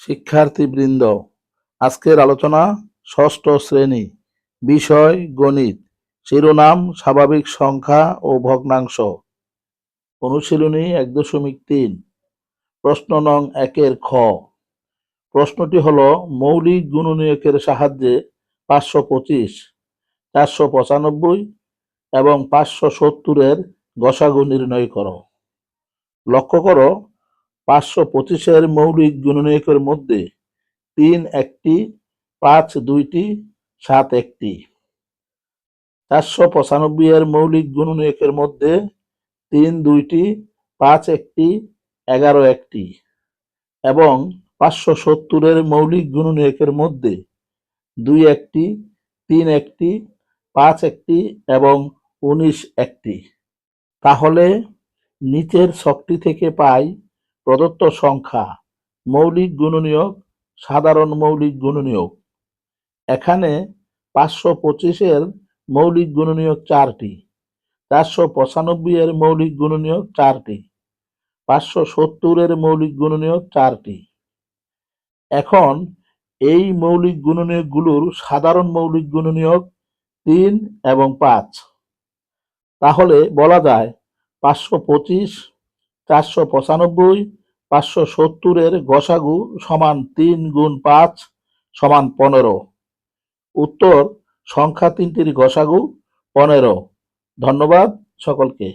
শিক্ষার্থীবৃন্দ, আজকের আলোচনা ষষ্ঠ শ্রেণি, বিষয় গণিত, শিরোনাম স্বাভাবিক সংখ্যা ও ভগ্নাংশ। অনুশীলনী এক দশমিক তিন, প্রশ্ন নং একের খ। প্রশ্নটি হল, মৌলিক গুণনীয়কের সাহায্যে পাঁচশো পঁচিশ, চারশো পঁচানব্বই এবং পাঁচশো সত্তরের গসাগু নির্ণয় করো। লক্ষ্য করো পাঁচশো পঁচিশের মৌলিক গুণনীয়কের মধ্যে তিন একটি, পাঁচ দুইটি, সাত একটি। চারশো পঁচানব্বই এর মৌলিক গুণনীয়কের মধ্যে তিন দুইটি, পাঁচ একটি, এগারো একটি। এবং পাঁচশো সত্তরের মৌলিক গুণনীয়কের মধ্যে দুই একটি, তিন একটি, পাঁচ একটি এবং উনিশ একটি। তাহলে নিচের ছকটি থেকে পাই প্রদত্ত সংখ্যা মৌলিক গুণনীয়ক, সাধারণ মৌলিক গুণনীয়ক। এখানে পাঁচশো পঁচিশের মৌলিক গুণনীয়ক চারটি, চারশো পঁচানব্বই এর মৌলিক গুণনীয়ক চারটি, পাঁচশো সত্তরের মৌলিক গুণনীয়ক চারটি। এখন এই মৌলিক গুণনীয়কগুলোর সাধারণ মৌলিক গুণনীয়ক তিন এবং পাঁচ। তাহলে বলা যায় পাঁচশো পঁচিশ, চারশো পঁচানব্বই পাঁচশো সত্তরের গসাগু সমান তিন গুণ পাঁচ সমান পনেরো। উত্তর সংখ্যা তিনটির গসাগু পনেরো। ধন্যবাদ সকলকে।